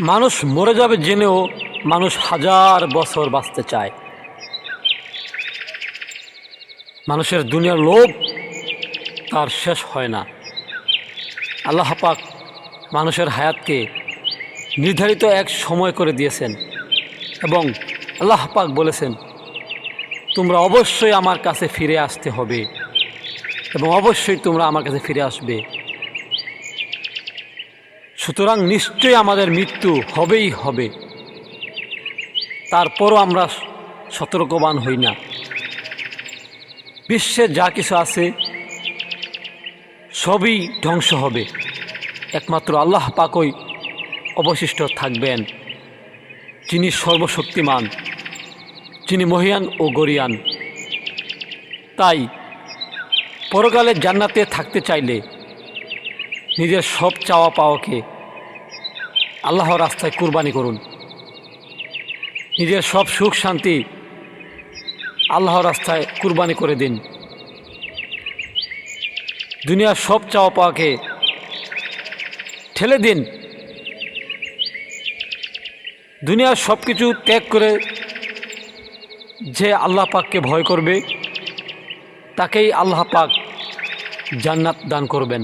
মানুষ মরে যাবে জেনেও মানুষ হাজার বছর বাঁচতে চায়। মানুষের দুনিয়ার লোভ তার শেষ হয় না। আল্লাহ পাক মানুষের হায়াতকে নির্ধারিত এক সময় করে দিয়েছেন এবং আল্লাহ পাক বলেছেন, তোমরা অবশ্যই আমার কাছে ফিরে আসতে হবে এবং অবশ্যই তোমরা আমার কাছে ফিরে আসবে। সুতরাং নিশ্চয়ই আমাদের মৃত্যু হবেই হবে। তারপরও আমরা সতর্কবান হই না। বিশ্বে যা কিছু আছে, সবই ধ্বংস হবে। একমাত্র আল্লাহ পাকই অবশিষ্ট থাকবেন, যিনি সর্বশক্তিমান, যিনি মহিয়ান ও গরিয়ান। তাই পরকালে জান্নাতে থাকতে চাইলে নিজের সব চাওয়া পাওয়াকে আল্লাহর রাস্তায় কুরবানি করুন। নিজের সব সুখ, শান্তি আল্লাহ রাস্তায় কুরবানি করে দিন। দুনিয়ার সব চাওয়া পাওয়াকে ঠেলে দিন। দুনিয়ার সব কিছু ত্যাগ করে যে আল্লাহ পাককে ভয় করবে, তাকেই আল্লাহ পাক জান্নাত দান করবেন।